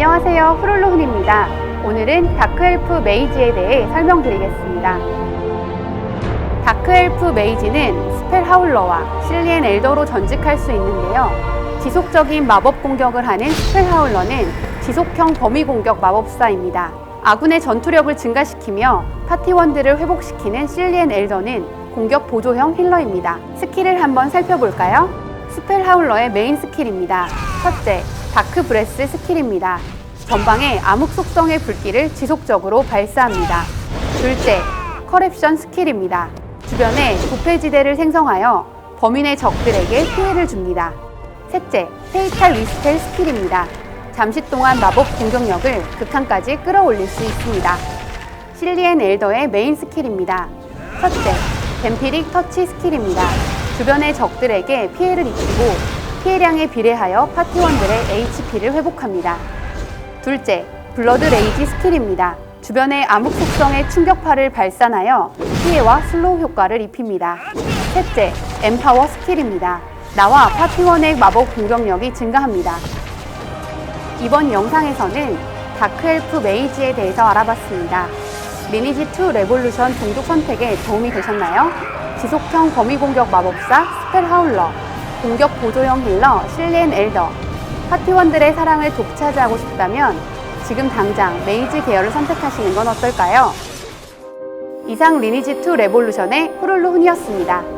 안녕하세요. 프롤로훈입니다. 오늘은 다크엘프 메이지에 대해 설명드리겠습니다. 다크엘프 메이지는 스펠 하울러와 실리엔 엘더로 전직할 수 있는데요. 지속적인 마법 공격을 하는 스펠 하울러는 지속형 범위 공격 마법사입니다. 아군의 전투력을 증가시키며 파티원들을 회복시키는 실리엔 엘더는 공격 보조형 힐러입니다. 스킬을 한번 살펴볼까요? 스펠 하울러의 메인 스킬입니다. 첫째, 다크 브레스 스킬입니다. 전방에 암흑 속성의 불길을 지속적으로 발사합니다. 둘째, 커랩션 스킬입니다. 주변에 부패지대를 생성하여 범인의 적들에게 피해를 줍니다. 셋째, 페이탈 리스펠 스킬입니다. 잠시 동안 마법 공격력을 극한까지 끌어올릴 수 있습니다. 실리엔 엘더의 메인 스킬입니다. 첫째, 뱀피릭 터치 스킬입니다. 주변의 적들에게 피해를 입히고 피해량에 비례하여 파티원들의 HP를 회복합니다. 둘째, 블러드 레이지 스킬입니다. 주변의 암흑 속성의 충격파를 발산하여 피해와 슬로우 효과를 입힙니다. 셋째, 엠파워 스킬입니다. 나와 파티원의 마법 공격력이 증가합니다. 이번 영상에서는 다크엘프 메이지에 대해서 알아봤습니다. 리니지2 레볼루션 종족 선택에 도움이 되셨나요? 지속형 범위 공격 마법사 스펠 하울러, 공격 보조형 힐러 실리엔 엘더, 파티원들의 사랑을 독차지하고 싶다면 지금 당장 메이지 계열을 선택하시는 건 어떨까요? 이상 리니지2 레볼루션의 후룰루 훈이었습니다.